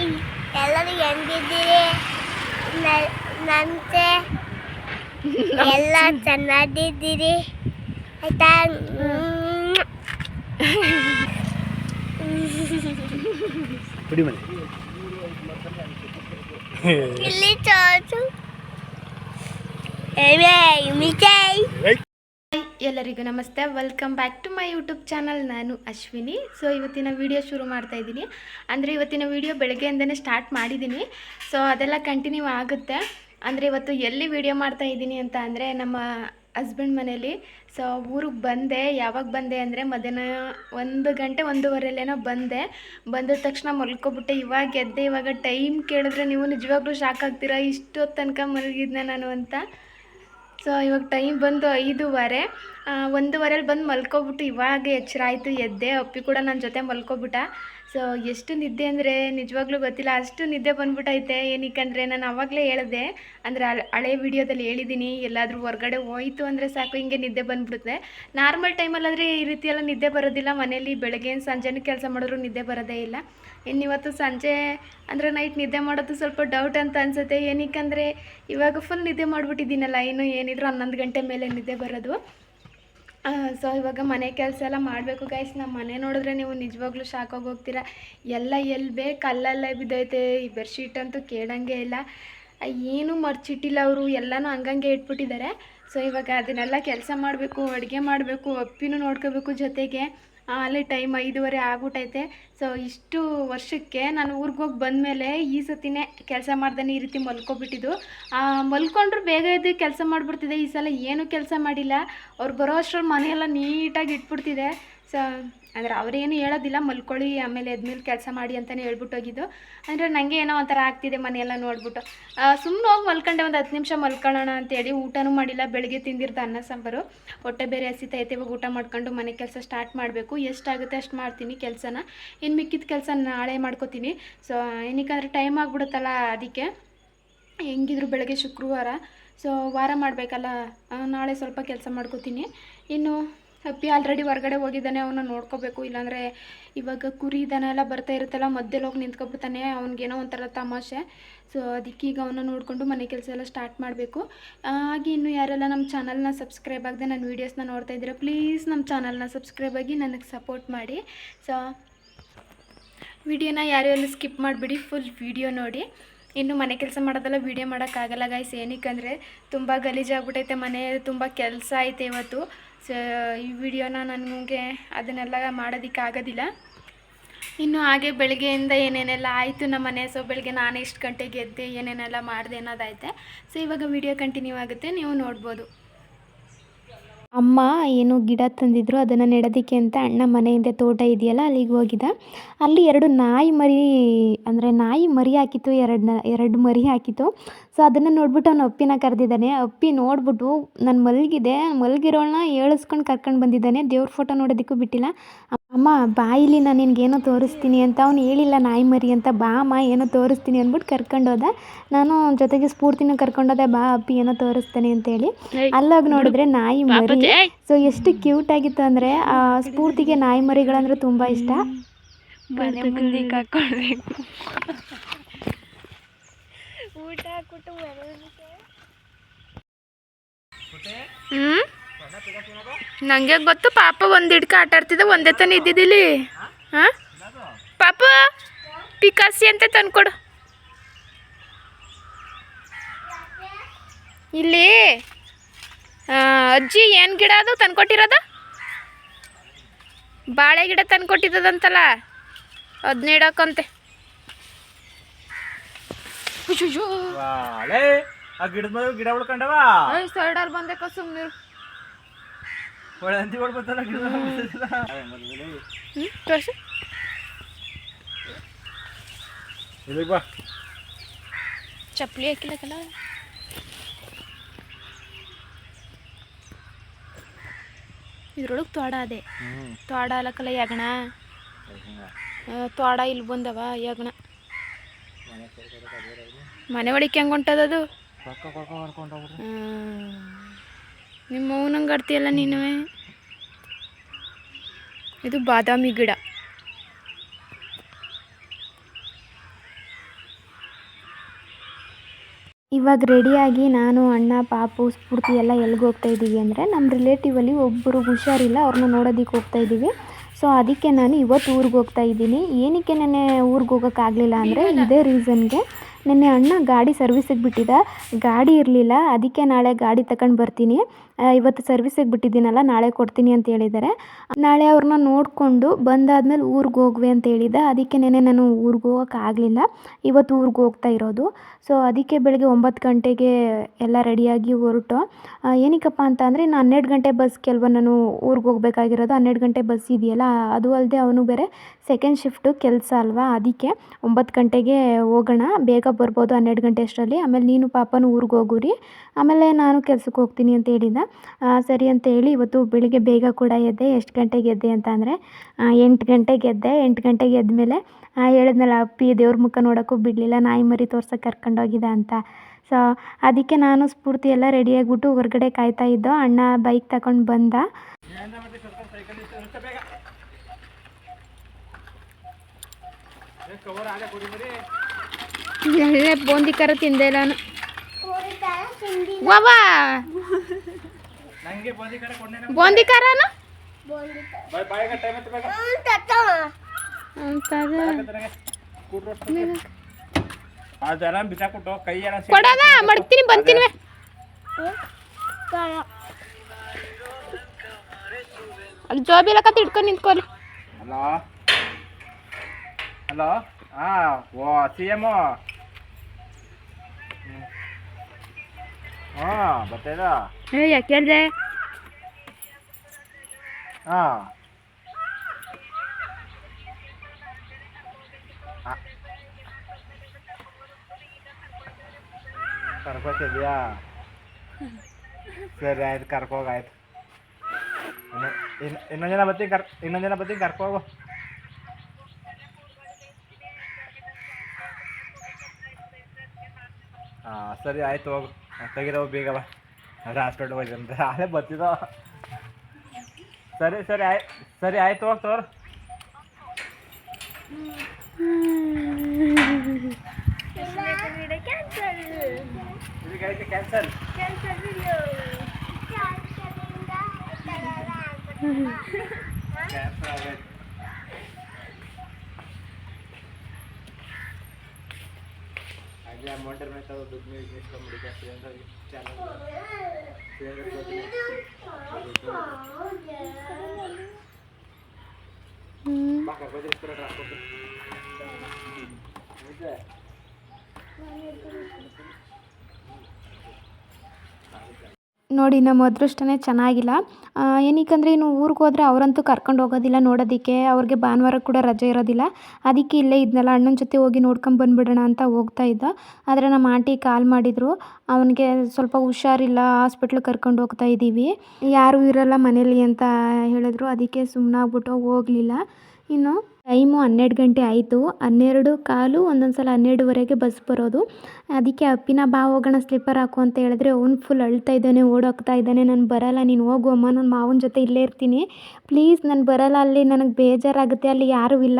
Hi ಎಲ್ಲರೂ ಹೆಂಗಿದ್ದೀರಿ ನ- ನಂತೆ ಎಲ್ಲ ಚೆನ್ನಾಗಿದ್ದೀರಿ ಆಯ್ತಾ ಹ್ಮ್. ಬಿಡಿ ಮನೆ ಇಲ್ಲಿ ಚೋಚು ಏವೇ ಮಿಠಾಯಿ ಎಲ್ಲರಿಗೂ ನಮಸ್ತೆ. Welcome back to my YouTube channel ನಾನು ಅಶ್ವಿನಿ. ಸೊ ಇವತ್ತಿನ ವಿಡಿಯೋ ಶುರು ಮಾಡ್ತಾ ಇದ್ದೀನಿ. ಅಂದರೆ ಇವತ್ತಿನ ವಿಡಿಯೋ ಬೆಳಗ್ಗೆಯಿಂದನೇ ಸ್ಟಾರ್ಟ್ ಮಾಡಿದ್ದೀನಿ. ಸೊ ಅದೆಲ್ಲ ಕಂಟಿನ್ಯೂ ಆಗುತ್ತೆ. ಅಂದರೆ ಇವತ್ತು ಎಲ್ಲಿ ವಿಡಿಯೋ ಮಾಡ್ತಾ ಇದ್ದೀನಿ ಅಂತ ಅಂದರೆ ನಮ್ಮ ಹಸ್ಬೆಂಡ್ ಮನೇಲಿ. ಸೊ ಊರಿಗೆ ಬಂದೆ. ಯಾವಾಗ ಬಂದೆ ಅಂದರೆ ಮಧ್ಯಾಹ್ನ ಒಂದು ಗಂಟೆ ಒಂದೂವರೆಲೇನೋ ಬಂದೆ. ಬಂದ ತಕ್ಷಣ ಮಲ್ಕೊಬಿಟ್ಟೆ. ಇವಾಗ ಎದ್ದೆ. ಇವಾಗ ಟೈಮ್ ಕೇಳಿದ್ರೆ ನೀವು ನಿಜವಾಗ್ಲೂ ಶಾಕ್ ಆಗ್ತೀರಾ? ಇಷ್ಟೊತ್ತು ತನಕ ಮಲಗಿದ್ನ ನಾನು ಅಂತ. ಸೊ ಇವಾಗ ಟೈಮ್ ಬಂದು ಐದೂವರೆ. ಒಂದೂವರೆಲಿ ಬಂದು ಮಲ್ಕೊಬಿಟ್ಟು ಇವಾಗ ಎಚ್ಚರ ಆಯಿತು ಎದ್ದೆ. ಅಪ್ಪಿ ಕೂಡ ನನ್ನ ಜೊತೆ ಮಲ್ಕೊಬಿಟ್ಟ. ಸೊ ಎಷ್ಟು ನಿದ್ದೆ ಅಂದರೆ ನಿಜವಾಗ್ಲೂ ಗೊತ್ತಿಲ್ಲ. ಅಷ್ಟು ನಿದ್ದೆ ಬಂದ್ಬಿಟ್ಟೈತೆ ಏನಕ್ಕಂದರೆ ನಾನು ಆವಾಗಲೇ ಹೇಳಿದೆ. ಅಂದರೆ ಹಳೆ ವಿಡಿಯೋದಲ್ಲಿ ಹೇಳಿದ್ದೀನಿ ಎಲ್ಲಾದರೂ ಹೊರಗಡೆ ಹೋಯ್ತು ಅಂದರೆ ಸಾಕು, ಹಿಂಗೆ ನಿದ್ದೆ ಬಂದ್ಬಿಡುತ್ತೆ. ನಾರ್ಮಲ್ ಟೈಮಲ್ಲಾದರೆ ಈ ರೀತಿ ಎಲ್ಲ ನಿದ್ದೆ ಬರೋದಿಲ್ಲ. ಮನೇಲಿ ಬೆಳಗ್ಗೆ ಸಂಜೆನೂ ಕೆಲಸ ಮಾಡಿದ್ರು ನಿದ್ದೆ ಬರೋದೇ ಇಲ್ಲ. ಇನ್ನಿವತ್ತು ಸಂಜೆ ಅಂದರೆ ನೈಟ್ ನಿದ್ದೆ ಮಾಡೋದು ಸ್ವಲ್ಪ ಡೌಟ್ ಅಂತ ಅನಿಸುತ್ತೆ. ಏನಕ್ಕಂದರೆ ಇವಾಗ ಫುಲ್ ನಿದ್ದೆ ಮಾಡಿಬಿಟ್ಟಿದ್ದೀನಲ್ಲ. ಇನ್ನು ಏನಿದ್ರು ಹನ್ನೊಂದು ಗಂಟೆ ಮೇಲೆ ನಿದ್ದೆ ಬರೋದು. ಸೊ ಇವಾಗ ಮನೆ ಕೆಲಸ ಎಲ್ಲ ಮಾಡಬೇಕು ಗೈಸ್ ನಮ್ಮ ಮನೆ ನೋಡಿದ್ರೆ ನೀವು ನಿಜವಾಗ್ಲೂ ಶಾಕಾಗಿ ಹೋಗ್ತೀರಾ. ಎಲ್ಲ ಎಲ್ಲಿ ಬೇಕು ಅಲ್ಲೆಲ್ಲ ಬಿದ್ದೈತೆ. ಈ ಬೆಡ್ಶೀಟ್ ಅಂತೂ ಕೇಳಂಗೆ ಇಲ್ಲ. ಏನೂ ಮರ್ಚಿಟ್ಟಿಲ್ಲ ಅವರು. ಎಲ್ಲನೂ ಹಂಗಂಗೆ ಇಟ್ಬಿಟ್ಟಿದ್ದಾರೆ. ಸೊ ಇವಾಗ ಅದನ್ನೆಲ್ಲ ಕೆಲಸ ಮಾಡಬೇಕು, ಅಡುಗೆ ಮಾಡಬೇಕು, ಅಪ್ಪಿನೂ ನೋಡ್ಕೋಬೇಕು ಜೊತೆಗೆ. ಅಲ್ಲಿ ಟೈಮ್ ಐದೂವರೆ ಆಗ್ಬಿಟ್ಟೈತೆ ಸೊ ಇಷ್ಟು ವರ್ಷಕ್ಕೆ ನಾನು ಊರಿಗೆ ಹೋಗಿ ಬಂದಮೇಲೆ ಈ ಸತಿನೇ ಕೆಲಸ ಮಾಡ್ದೇನೆ ಈ ರೀತಿ ಮಲ್ಕೊಬಿಟ್ಟಿದ್ದು. ಮಲ್ಕೊಂಡ್ರು ಬೇಗ ಎದ್ದು ಕೆಲಸ ಮಾಡಿಬಿಡ್ತಿದೆ. ಈ ಸಲ ಏನೂ ಕೆಲಸ ಮಾಡಿಲ್ಲ. ಅವ್ರು ಬರೋ ಅಷ್ಟ್ರಲ್ಲಿ ಮನೆಯೆಲ್ಲ ನೀಟಾಗಿ ಇಟ್ಬಿಡ್ತಿದೆ. ಸೊ ಅಂದರೆ ಅವರೇನು ಹೇಳೋದಿಲ್ಲ, ಮಲ್ಕೊಳ್ಳಿ, ಆಮೇಲೆ ಎದ್ಮೇಲೆ ಕೆಲಸ ಮಾಡಿ ಅಂತಲೇ ಹೇಳ್ಬಿಟ್ಟು ಹೋಗಿದ್ದು. ಅಂದರೆ ನನಗೆ ಏನೋ ಒಂಥರ ಆಗ್ತಿದೆ ಮನೆಯೆಲ್ಲ ನೋಡ್ಬಿಟ್ಟು. ಸುಮ್ಮನೆ ಹೋಗಿ ಮಲ್ಕೊಂಡೆ ಒಂದು ಹತ್ತು ನಿಮಿಷ ಮಲ್ಕೊಳ್ಳೋಣ ಅಂತೇಳಿ ಊಟನೂ ಮಾಡಿಲ್ಲ, ಬೆಳಗ್ಗೆ ತಿಂದಿರ್ತ ಅನ್ನ, ಸಾಂಬಾರು. ಹೊಟ್ಟೆ ಬೇರೆ ಹಸಿತೈತೆ ಇವಾಗ ಊಟ ಮಾಡ್ಕೊಂಡು ಮನೆ ಕೆಲಸ ಸ್ಟಾರ್ಟ್ ಮಾಡಬೇಕು. ಎಷ್ಟಾಗುತ್ತೆ ಅಷ್ಟು ಮಾಡ್ತೀನಿ ಕೆಲಸನ. ಇನ್ನು ಮಿಕ್ಕಿದ ಕೆಲಸ ನಾಳೆ ಮಾಡ್ಕೋತೀನಿ. ಸೊ ಏನಕ್ಕೆ ಟೈಮ್ ಆಗಿಬಿಡುತ್ತಲ್ಲ ಅದಕ್ಕೆ. ಹೆಂಗಿದ್ರು ಬೆಳಗ್ಗೆ ಶುಕ್ರವಾರ. ಸೊ ವಾರ ಮಾಡಬೇಕಲ್ಲ. ನಾಳೆ ಸ್ವಲ್ಪ ಕೆಲಸ ಮಾಡ್ಕೋತೀನಿ. ಇನ್ನು ಅಪ್ಪಿ ಆಲ್ರೆಡಿ ಹೊರಗಡೆ ಹೋಗಿದ್ದಾನೆ ಅವನ್ನ ನೋಡ್ಕೋಬೇಕು. ಇಲ್ಲಾಂದರೆ ಇವಾಗ ಕುರಿ ದನ ಎಲ್ಲ ಬರ್ತಾ ಇರುತ್ತಲ್ಲ ಮಧ್ಯಲ್ಲಿ ಹೋಗಿ ನಿಂತ್ಕೊಬಿಡ್ತಾನೆ. ಅವ್ನಿಗೇನೋ ಒಂಥರ ತಮಾಷೆ. ಸೊ ಅದಕ್ಕೆ ಈಗ ಅವನ್ನ ನೋಡಿಕೊಂಡು ಮನೆ ಕೆಲಸ ಎಲ್ಲ ಸ್ಟಾರ್ಟ್ ಮಾಡಬೇಕು. ಹಾಗೆ ಇನ್ನು ಯಾರೆಲ್ಲ ನಮ್ಮ ಚಾನಲ್ನ ಸಬ್ಸ್ಕ್ರೈಬ್ ಆಗದೆ ನನ್ನ ವೀಡಿಯೋಸ್ನ ನೋಡ್ತಾ ಇದ್ದೀರಾ ಪ್ಲೀಸ್ ನಮ್ಮ ಚಾನಲ್ನ ಸಬ್ಸ್ಕ್ರೈಬ್ ಆಗಿ ನನಗೆ ಸಪೋರ್ಟ್ ಮಾಡಿ. ಸೊ ವಿಡಿಯೋನ ಯಾರು ಎಲ್ಲ ಸ್ಕಿಪ್ ಮಾಡಿಬಿಡಿ ಫುಲ್ ವಿಡಿಯೋ ನೋಡಿ. ಇನ್ನು ಮನೆ ಕೆಲಸ ಮಾಡೋದೆಲ್ಲ ವೀಡಿಯೋ ಮಾಡೋಕ್ಕಾಗಲ್ಲ ಗಾಯ್ಸ್ ಏನಕ್ಕಂದರೆ ತುಂಬ ಗಲೀಜಾಗ್ಬಿಟ್ಟೈತೆ ಮನೆ, ತುಂಬ ಕೆಲಸ ಐತೆ ಇವತ್ತು. ಸೊ ಈ ವಿಡಿಯೋನ ನನಗೆ ಅದನ್ನೆಲ್ಲ ಮಾಡೋದಕ್ಕೆ ಆಗೋದಿಲ್ಲ ಇನ್ನು ಹಾಗೆ ಬೆಳಗ್ಗೆಯಿಂದ ಏನೇನೆಲ್ಲ ಆಯಿತು ನಮ್ಮ ಮನೆ ಸೊ ಬೆಳಗ್ಗೆ ನಾನು ಎಷ್ಟು ಗಂಟೆಗೆ ಎದ್ದೆ, ಏನೇನೆಲ್ಲ ಮಾಡಿದೆ ಅನ್ನೋದೈತೆ ಸೊ ಇವಾಗ ವಿಡಿಯೋ ಕಂಟಿನ್ಯೂ ಆಗುತ್ತೆ, ನೀವು ನೋಡ್ಬೋದು. ಅಮ್ಮ ಏನು ಗಿಡ ತಂದಿದ್ರು ಅದನ್ನು ನೆಡೋದಕ್ಕೆ ಅಂತ ಅಣ್ಣ ಮನೆಯಿಂದ ತೋಟ ಇದೆಯಲ್ಲ, ಅಲ್ಲಿಗೆ ಹೋಗಿದ್ದ. ಅಲ್ಲಿ ಎರಡು ನಾಯಿ ಮರಿ, ಅಂದರೆ ನಾಯಿ ಮರಿ ಹಾಕಿತ್ತು, ಎರಡು ಎರಡು ಮರಿ ಹಾಕಿತ್ತು. ಸೊ ಅದನ್ನು ನೋಡ್ಬಿಟ್ಟು ಅವನು ಅಪ್ಪಿನ ಕರೆದಿದ್ದಾನೆ. ಅಪ್ಪಿ ನೋಡ್ಬಿಟ್ಟು, ನಾನು ಮಲಗಿದೆ ಮಲಗಿರೋಳನ್ನ ಏಳಿಸ್ಕೊಂಡು ಕರ್ಕೊಂಡು ಬಂದಿದ್ದಾನೆ. ದೇವ್ರ ಫೋಟೋ ನೋಡೋದಕ್ಕೂ ಬಿಟ್ಟಿಲ್ಲ. ಅಮ್ಮ ಬಾಯಿಲಿ ನಾನು ನಿನಗೇನೋ ತೋರಿಸ್ತೀನಿ ಅಂತ. ಅವ್ನು ಹೇಳಿಲ್ಲ ನಾಯಿ ಮರಿ ಅಂತ. ಬಾ ಅಮ್ಮ ಏನೋ ತೋರಿಸ್ತೀನಿ ಅಂದ್ಬಿಟ್ಟು ಕರ್ಕೊಂಡೋದ ನಾನು ಜೊತೆಗೆ ಸ್ಫೂರ್ತಿನೂ ಕರ್ಕೊಂಡೋದೆ ಬಾ ಅಪ್ಪಿ ಏನೋ ತೋರಿಸ್ತಾನೆ ಅಂತೇಳಿ ಅಲ್ಲೋಗಿ ನೋಡಿದ್ರೆ ನಾಯಿ ಮರಿ. ಸೊ ಎಷ್ಟು ಕ್ಯೂಟ್ ಆಗಿತ್ತು ಅಂದರೆ ಆ ಸ್ಫೂರ್ತಿಗೆ ನಾಯಿ ಮರಿಗಳಂದ್ರೆ ತುಂಬ ಇಷ್ಟ. ಮನೆ ಮುಂದೆ ಹಾಕೊಳ್ಬೇಕು. ಊಟ ಹಾಕ್ಬಿಟ್ಟು ನನಗೆ ಗೊತ್ತು, ಪಾಪ ಒಂದು ಹಿಡ್ಕ ಆಟ ಆಡ್ತಿದ್ದ, ಒಂದೇ ತನ ಇದ್ದಿದ್ದಿಲ್ಲಿ. ಹಾಂ? ಪಾಪ, ಪಿಕಾಸಿ ಅಂತ ತಂದ್ಕೊಡು. ಇಲ್ಲಿ ಅಜ್ಜಿ ಏನು ಗಿಡ ಅದು ತಂದ್ಕೊಟ್ಟಿರೋದು? ಬಾಳೆ ಗಿಡ ತಂದ್ಕೊಟ್ಟಿದ್ದದಂತಲ್ಲ ಅದನ್ನ ಆ ಗಿಡದ ಗಿಡ ಉಳ್ಕೊಂಡವ ಸೈಡಲ್ಲಿ ಬಂದೆ ಸುಮ್ಮನೆ ಒಳ್ಳೆ ಗಿಡ. ತೋರ್ಸು ಇಲ್ಲಿಗೆ ಬಾ. ಚಪ್ಪಲಿ ಹಾಕಿಲ್ಲಕಲ್ಲ? ಇದ್ರೊಳಗೆ ತೋಡ ಅದೇ. ತೋಡ ಅಲ್ಲಕಲ್ಲ ಯಗಣ? ತೋಡ ಇಲ್ಲಿ ಬಂದವ ಯಗಣ. ಮನೆ ಒಳಗೆ ಹೆಂಗೆ ಹೊಂಟದದು? ಪಕ್ಕ ನಿಮ್ಮ ಅವನಂಗೆ ಆಡ್ತೀಯಲ್ಲ ನೀನು ಇದು ಬಾದಾಮಿ ಗಿಡ. ಇವಾಗ ರೆಡಿಯಾಗಿ ನಾನು ಅಣ್ಣ ಪಾಪು ಸ್ಫೂರ್ತಿ ಎಲ್ಲ ಎಲ್ಲಿಗೆ ಹೋಗ್ತಾ ಇದ್ದೀವಿ ಅಂದರೆ ನಮ್ಮ ರಿಲೇಟಿವಲ್ಲಿ ಒಬ್ಬರು ಹುಷಾರಿಲ್ಲ ಅವ್ರನ್ನ ನೋಡೋದಕ್ಕೆ ಹೋಗ್ತಾ ಇದ್ದೀವಿ. ಸೊ ಅದಕ್ಕೆ ನಾನು ಇವತ್ತು ಊರಿಗೆ ಹೋಗ್ತಾ ಇದ್ದೀನಿ. ಏನಕ್ಕೆ ನಾನೇ ಊರಿಗೆ ಹೋಗೋಕ್ಕಾಗಲಿಲ್ಲ ಅಂದರೆ ಇದೇ ರೀಸನ್ಗೆ ನೆನ್ನೆ ಅಣ್ಣ ಗಾಡಿ ಸರ್ವಿಸಿಗೆ ಬಿಟ್ಟಿದ್ದ ಗಾಡಿ ಇರಲಿಲ್ಲ, ಅದಕ್ಕೆ ನಾಳೆ ಗಾಡಿ ತಗೊಂಡು ಬರ್ತೀನಿ. ಇವತ್ತು ಸರ್ವಿಸಿಗೆ ಬಿಟ್ಟಿದ್ದೀನಲ್ಲ, ನಾಳೆ ಕೊಡ್ತೀನಿ ಅಂತ ಹೇಳಿದ್ದಾರೆ ನಾಳೆ ಅವ್ರನ್ನ ನೋಡಿಕೊಂಡು ಬಂದಾದ್ಮೇಲೆ ಊರಿಗೆ ಹೋಗ್ವಿ ಅಂತ ಹೇಳಿದ್ದ ಅದಕ್ಕೆ ನೆನ್ನೆ ನಾನು ಊರಿಗೆ ಹೋಗೋಕ್ಕಾಗಲಿಲ್ಲ ಇವತ್ತು ಊರಿಗೆ ಹೋಗ್ತಾ ಇರೋದು. ಸೊ ಅದಕ್ಕೆ ಬೆಳಗ್ಗೆ ಒಂಬತ್ತು ಗಂಟೆಗೆ ಎಲ್ಲ ರೆಡಿಯಾಗಿ ಹೊರಟು. ಏನಕ್ಕಪ್ಪ ಅಂತ ಅಂದರೆ ನಾನು ಹನ್ನೆರಡು ಗಂಟೆ ಬಸ್ ಕೆಲವ ನಾನು ಊರಿಗೆ ಹೋಗ್ಬೇಕಾಗಿರೋದು. ಹನ್ನೆರಡು ಗಂಟೆ ಬಸ್ ಇದೆಯಲ್ಲ, ಅದು ಅಲ್ಲದೆ ಅವನು ಬೇರೆ ಸೆಕೆಂಡ್ ಶಿಫ್ಟು ಕೆಲಸ ಅಲ್ವಾ, ಅದಕ್ಕೆ ಒಂಬತ್ತು ಗಂಟೆಗೆ ಹೋಗೋಣ. ಬೇಗ ಬರ್ಬೋದು ಹನ್ನೆರಡು ಗಂಟೆ ಅಷ್ಟರಲ್ಲಿ. ಆಮೇಲೆ ನೀನು ಪಾಪನ ಊರಿಗೆ ಹೋಗುರಿ ಆಮೇಲೆ ನಾನು ಕೆಲ್ಸಕ್ಕೆ ಹೋಗ್ತೀನಿ ಅಂತ ಹೇಳಿದ. ಸರಿ ಅಂತ ಹೇಳಿ ಇವತ್ತು ಬೆಳಿಗ್ಗೆ ಬೇಗ ಕೂಡ ಎದ್ದೆ. ಎಷ್ಟು ಗಂಟೆಗೆ ಎದ್ದೆ ಅಂತ ಅಂದರೆ ಎಂಟು ಗಂಟೆಗೆ ಎದ್ದೆ. ಎಂಟು ಗಂಟೆಗೆ ಎದ್ಮೇಲೆ ಹೇಳಿದ್ನಲ್ಲ, ಅಪ್ಪಿ, ದೇವ್ರ ಮುಖ ನೋಡೋಕ್ಕೂ ಬಿಡಲಿಲ್ಲ. ನಾಯಿ ಮರಿ ತೋರ್ಸೋಕೆ ಕರ್ಕೊಂಡೋಗಿದ್ದ ಅಂತ. ಸೊ ಅದಕ್ಕೆ ನಾನು ಸ್ಫೂರ್ತಿ ಎಲ್ಲ ರೆಡಿಯಾಗಿಬಿಟ್ಟು ಹೊರಗಡೆ ಕಾಯ್ತಾ ಇದ್ದೋ, ಅಣ್ಣ ಬೈಕ್ ತಗೊಂಡು ಬಂದ. ಕವರ್ ಆಗ ಕೊಡಿ ಬರೀ ಎಲ್ಲ ಬೂಂದಿ ಖಾರ ತಿಂದೆ ನಾನು. ವಾವಾ ನಂಗೆ ಬಂದಿ ಕಡೆ ಕೊಡ್ನೆ ಬೂಂದಿ ಖಾರನು ಬಾಯ್ ಬಾಯಿಗೆ ಟೈಮ್ ಐತೆ ಬೇಗ. ಅಂತ ನನಗೆ ಕೂಟ್ರು ಅದೆಲ್ಲ ಬಿಸಾಕ್ಬಿಟ್ಟು ಕೈ ಎಲ್ಲ ಕೊಡೋದ? ಮಡ್ತೀನಿ ಬಂತೀನಿ. ಅಲ್ಲಿ ಜೋಬಿ ಲಕ್ಕ ತಿಡ್ಕೊಂಡು ನಿಂತ್ಕೊಳ್ಳಿ ಹಲೋ ಹಲೋ ಹಾ ಓ ಸಿ ಎಂ ಹಾಂ ಬರ್ತಾಯಿದ ಏ ಯಾಕೆ ಹೇಳ್ದೆ ಹಾಂ ಕರ್ಕೋತಿದ್ಯಾ ಸರಿ ಆಯ್ತು ಕರ್ಕೋಗ ಆಯ್ತು ಇನ್ನು ಇನ್ನೊಂದು ಜನ ಬರ್ತೀನಿ ಕರ್ ಇನ್ನೊಂದು ಜನ ಬರ್ತೀನಿ ಕರ್ಕೋಗು ಹಾಂ ಸರಿ ಆಯ್ತು ಹೋಗು. ತೆಗಿರೋ ಬೇಗ ಬಾ. ಅದು ಹಾಸ್ಪಿಟ್ಲ್ ಹೋಗಿ ಅಂತ. ಅಲ್ಲೇ ಬರ್ತಿದ್ದೋ. ಸರಿ ಸರಿ ಆಯ್ತು ಸರಿ ಆಯ್ತು ಹೋಗಿ ತೋರು. ಇದಕ್ಕೆ ಕ್ಯಾನ್ಸಲ್ ಕ್ಯಾನ್ಸಲ್ ಆಗೈತೆ ಹಾಗೆ ಅಮೌಂಟ್ ಮೇಲೆ ದುಡ್ಡು ಇಸ್ಕೊಂಡ್ಬಿಡಿ ಜಾಸ್ತಿ ಅಂತ ಚಾನಲ್ ಬಾ ಕರ್ಕೊಂಡು ಇಸ್ಕೊಳ ಹಾಕ್ಕೊಂಡು ನೋಡಿ, ನಮ್ಮ ಅದೃಷ್ಟನೇ ಚೆನ್ನಾಗಿಲ್ಲ. ಏನಕ್ಕಂದರೆ ಇನ್ನು ಊರಿಗೆ ಹೋದರೆ ಅವರಂತೂ ಕರ್ಕೊಂಡು ಹೋಗೋದಿಲ್ಲ ನೋಡೋದಕ್ಕೆ, ಅವ್ರಿಗೆ ಭಾನುವಾರ ಕೂಡ ರಜೆ ಇರೋದಿಲ್ಲ. ಅದಕ್ಕೆ ಇಲ್ಲೇ ಇದ್ನಲ್ಲ, ಅಣ್ಣನ ಜೊತೆ ಹೋಗಿ ನೋಡ್ಕೊಂಡು ಬಂದುಬಿಡೋಣ ಅಂತ ಹೋಗ್ತಾ ಇದ್ದ. ಆದರೆ ನಮ್ಮ ಆಂಟಿ ಕಾಲ್ ಮಾಡಿದರು. ಅವನಿಗೆ ಸ್ವಲ್ಪ ಹುಷಾರಿಲ್ಲ, ಹಾಸ್ಪಿಟ್ಲಿಗೆ ಕರ್ಕೊಂಡು ಹೋಗ್ತಾ ಇದ್ದೀವಿ ಯಾರೂ ಇರಲ್ಲ ಮನೇಲಿ ಅಂತ ಹೇಳಿದ್ರು. ಅದಕ್ಕೆ ಸುಮ್ಮನಾಗ್ಬಿಟ್ಟು ಹೋಗಲಿಲ್ಲ. ಇನ್ನು ಟೈಮು ಹನ್ನೆರಡು ಗಂಟೆ ಆಯಿತು. ಹನ್ನೆರಡು ಕಾಲು ಒಂದೊಂದು ಸಲ ಹನ್ನೆರಡುವರೆಗೆ ಬಸ್ ಬರೋದು. ಅದಕ್ಕೆ ಅಪ್ಪಿನ ಬಾ ಹೋಗೋಣ ಸ್ಲೀಪರ್ ಹಾಕು ಅಂತ ಹೇಳಿದ್ರೆ ಅವ್ನು ಫುಲ್ ಅಳ್ತಾ ಇದ್ದಾನೆ, ಓಡೋಗ್ತಾ ಇದ್ದಾನೆ. ನಾನು ಬರಲ್ಲ, ನೀನು ಹೋಗು ಅಮ್ಮ ನನ್ನ ಮಾವನ ಜೊತೆ ಇಲ್ಲೇ ಇರ್ತೀನಿ. ಪ್ಲೀಸ್ ನಾನು ಬರಲ್ಲ, ಅಲ್ಲಿ ನನಗೆ ಬೇಜಾರಾಗುತ್ತೆ, ಅಲ್ಲಿ ಯಾರೂ ಇಲ್ಲ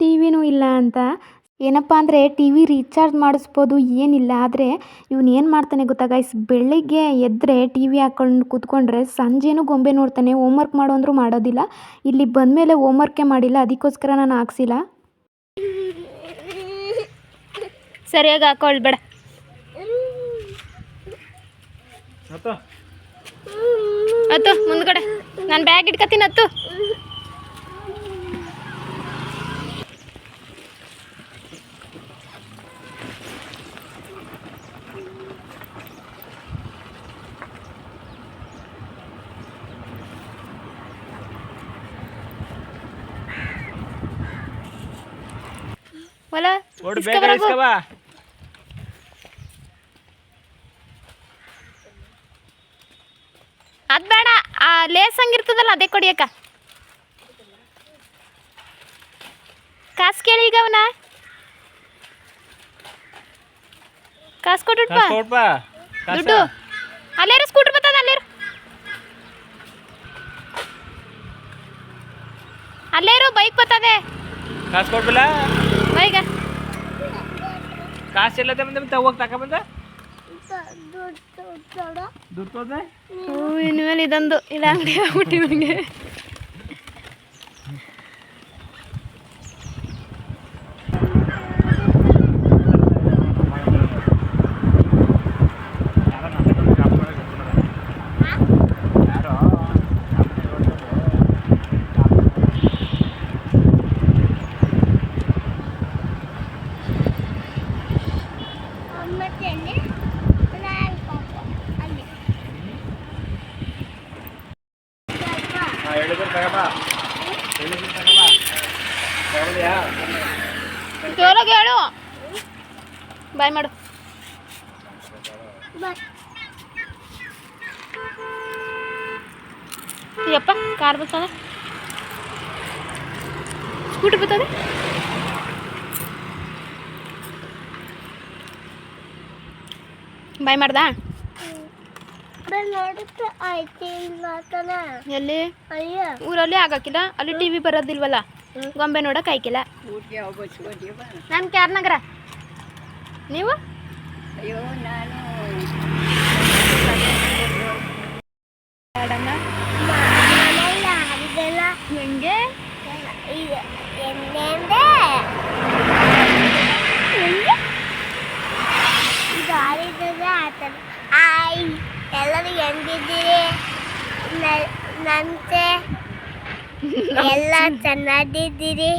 ಟಿ ವಿನೂ ಇಲ್ಲ ಅಂತ. ಏನಪ್ಪ ಅಂದರೆ ಟಿ ವಿ ರೀಚಾರ್ಜ್ ಮಾಡಿಸ್ಬೋದು ಏನಿಲ್ಲ. ಆದರೆ ಇವನು ಏನು ಮಾಡ್ತಾನೆ ಗೊತ್ತಾ ಗೈಸ್ ಬೆಳಿಗ್ಗೆ ಎದ್ದರೆ ಟಿ ವಿ ಹಾಕೊಂಡು ಕೂತ್ಕೊಂಡ್ರೆ ಸಂಜೆನೂ ಗೊಂಬೆ ನೋಡ್ತಾನೆ ಹೋಮ್ವರ್ಕ್ ಮಾಡು ಅಂದರೂ ಮಾಡೋದಿಲ್ಲ. ಇಲ್ಲಿ ಬಂದಮೇಲೆ ಹೋಮ್ವರ್ಕೇ ಮಾಡಿಲ್ಲ ಅದಕ್ಕೋಸ್ಕರ ನಾನು ಹಾಕ್ಸಿಲ್ಲ. ಸರಿಯಾಗಿ ಹಾಕೊಳ್ಬೇಡ ಹತ್ತು. ಮುಂದ್ಗಡೆ. ನಾನು ಬ್ಯಾಗ್ ಇಟ್ಕೊತೀನಿ ಅದು ಬೇಡ. ಆ ಲೇಸ್ ಹಂಗಿರ್ತದಲ್ಲ ಅದೇ ಕೊಡಿಯಕ್ಕ ಕಾಸು ಕೇಳಿ ಈಗ ಅವನ. ಕಾಸು ಕೊಟ್ಬಿಟ್ಪ ಕೊಡ್ಪಾ ದುಡ್ಡು. ಅಲ್ಲೇರು ಸ್ಕೂಟರ್ ಬರ್ತದ ಅಲ್ಲೇರು. ಅಲ್ಲೇರು ಬೈಕ್ ಬರ್ತದೆ. ಕಾಸು ಕೊಡ್ಬಿಲ್ಲ ಬೈಗ ಕಾಸು ಎಲ್ಲತ್ತೆ ಮುಂದೆ ಮತ್ತೆ ಹೋಗಿ ತಗೊಬಂದ ದುಡ್ಡು ತೋದೆ ಇನ್ಮೇಲೆ ಇದೊಂದು. ಇಲ್ಲ ಅಂಗಡಿ ಆಗ್ಬಿಟ್ಟು ನನಗೆ ಮತ್ತೆ ಅಲ್ಲಿ ನಾನು ಪಾಪ ಅಲ್ಲಿ ಹೇಳಿದ್ರು ತಗಬಾ ಹೇಳಿದ್ರು ತಗಬಾ ತಗೊಳ್ಳಿಯಾ ಜೋರಾಗಿ ಹೇಳು ಬಾಯ್ ಮಾಡು ಬಾ ಯಪ್ಪ ಕಾರ್ ಬರ್ತದೆ. ಸ್ಕೂಟಿ ಬರ್ತದೆ. ಬಾಯ್ ಮಾಡ್ದಾ? ಎಲ್ಲಿ? ಅಯ್ಯ. ಊರಲ್ಲಿ ಆಗಕ್ಕಿಲ್ಲ ಅಲ್ಲಿ ಟಿವಿ ಬರೋದಿಲ್ವಲ್ಲ? ಗೊಂಬೆ ನೋಡಕ್ ಆಯ್ಕಿಲ್ಲ ನಾನು ಕ್ಯಾರ್ ನಗರ? ನೀವು? ಅಯ್ಯೋ ಮನೆಯಲ್ಲ ಹರಿದಲ್ಲ ಹೆಂಗೆ ಎಣ್ಣೆಂದೆ ಇದು ಹರಿದದ ಆತನ ಆಯ್ ಎಲ್ಲರೂ ಹೆಂಗಿದ್ದೀರಿ ನ- ನಂತೆ ಎಲ್ಲ ಚೆನ್ನಾಗಿದ್ದೀರಿ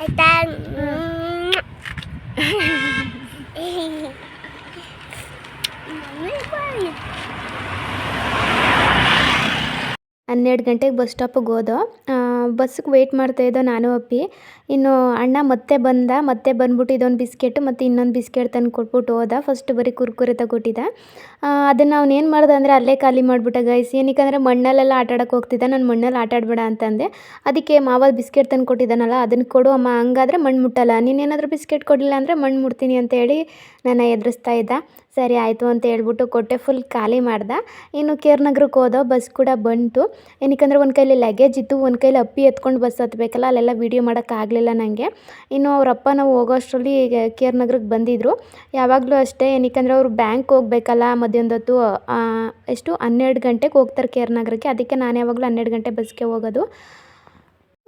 ಆಯ್ತಾ ಮಮ್ಮಿ ಬಾಯ್ ಹನ್ನೆರಡು ಗಂಟೆಗೆ ಬಸ್ ಸ್ಟಾಪಿಗೆ ಹೋದೋ ಬಸ್ಸಿಗೆ ವೆಯ್ಟ್ ಮಾಡ್ತಾ ಇದ್ದೋ ನಾನು ಅಪ್ಪಿ. ಇನ್ನು ಅಣ್ಣ ಮತ್ತೆ ಬಂದ, ಮತ್ತೆ ಬಂದ್ಬಿಟ್ಟು ಇದೊಂದು ಬಿಸ್ಕೆಟು, ಮತ್ತು ಇನ್ನೊಂದು ಬಿಸ್ಕೆಟ್ ತಂದು ಕೊಟ್ಬಿಟ್ಟು ಹೋದ. ಫಸ್ಟ್ ಬರೀ ಕುರ್ಕುರೆ ತಗೊಟ್ಟಿದ್ದ. ಅದನ್ನು ಅವ್ನು ಏನು ಮಾಡ್ದೆ ಅಂದರೆ ಅಲ್ಲೇ ಖಾಲಿ ಮಾಡಿಬಿಟ್ಟ ಗೈಸ್ ಏನಕ್ಕಂದರೆ ಮಣ್ಣಲ್ಲೆಲ್ಲ ಆಟ ಆಡೋಕೆ ಹೋಗ್ತಿದ್ದ. ನಾನು ಮಣ್ಣಲ್ಲಿ ಆಟ ಆಡಬೇಡ ಅಂತಂದೆ. ಅದಕ್ಕೆ ಮಾವ ಬಿಸ್ಕೆಟ್ ತಂದು ಕೊಟ್ಟಿದ್ದಾನಲ್ಲ, ಅದನ್ನು ಕೊಡು ಅಮ್ಮ, ಹಂಗಾದ್ರೆ ಮಣ್ಣು ಮುಟ್ಟಲ್ಲ. ನೀನೇನಾದರೂ ಬಿಸ್ಕೆಟ್ ಕೊಡಲಿಲ್ಲ ಅಂದರೆ ಮಣ್ಣು ಮುಡ್ತೀನಿ ಅಂತ ಹೇಳಿ ನಾನು ಎದುರಿಸ್ತಾ ಇದ್ದ. ಸರಿ ಆಯಿತು ಅಂತ ಹೇಳ್ಬಿಟ್ಟು ಕೊಟ್ಟೆ ಫುಲ್ ಖಾಲಿ ಮಾಡ್ದೆ. ಇನ್ನು ಕೇರ್ ನಗರಕ್ಕೆ ಹೋದೋ ಬಸ್ ಕೂಡ ಬಂತು. ಏನಕ್ಕಂದ್ರೆ ಒಂದು ಕೈಲಿ ಲಗೇಜ್ ಇತ್ತು, ಒಂದು ಕೈಲಿ ಅಪ್ಪಿ ಎತ್ಕೊಂಡು ಬಸ್ ಹತ್ಬೇಕಲ್ಲ, ಅಲ್ಲೆಲ್ಲ ವೀಡಿಯೋ ಮಾಡೋಕ್ಕಾಗಲಿಲ್ಲ ನನಗೆ ಇನ್ನು ಅವರಪ್ಪ ನಾವು ಹೋಗೋ ಅಷ್ಟರಲ್ಲಿ ಕೇರ್ ನಗರಕ್ಕೆ ಬಂದಿದ್ದರು ಯಾವಾಗಲೂ ಅಷ್ಟೇ, ಏನಕ್ಕಂದ್ರೆ ಅವರು ಬ್ಯಾಂಕ್ ಹೋಗ್ಬೇಕಲ್ಲ ಮಧ್ಯಾಹ್ನದೊತ್ತು ಎಷ್ಟು, ಹನ್ನೆರಡು ಗಂಟೆಗೆ ಹೋಗ್ತಾರೆ ಕೇರ್ ನಗರಕ್ಕೆ ಅದಕ್ಕೆ ನಾನು ಯಾವಾಗಲೂ ಹನ್ನೆರಡು ಗಂಟೆ ಬಸ್ಗೆ ಹೋಗೋದು.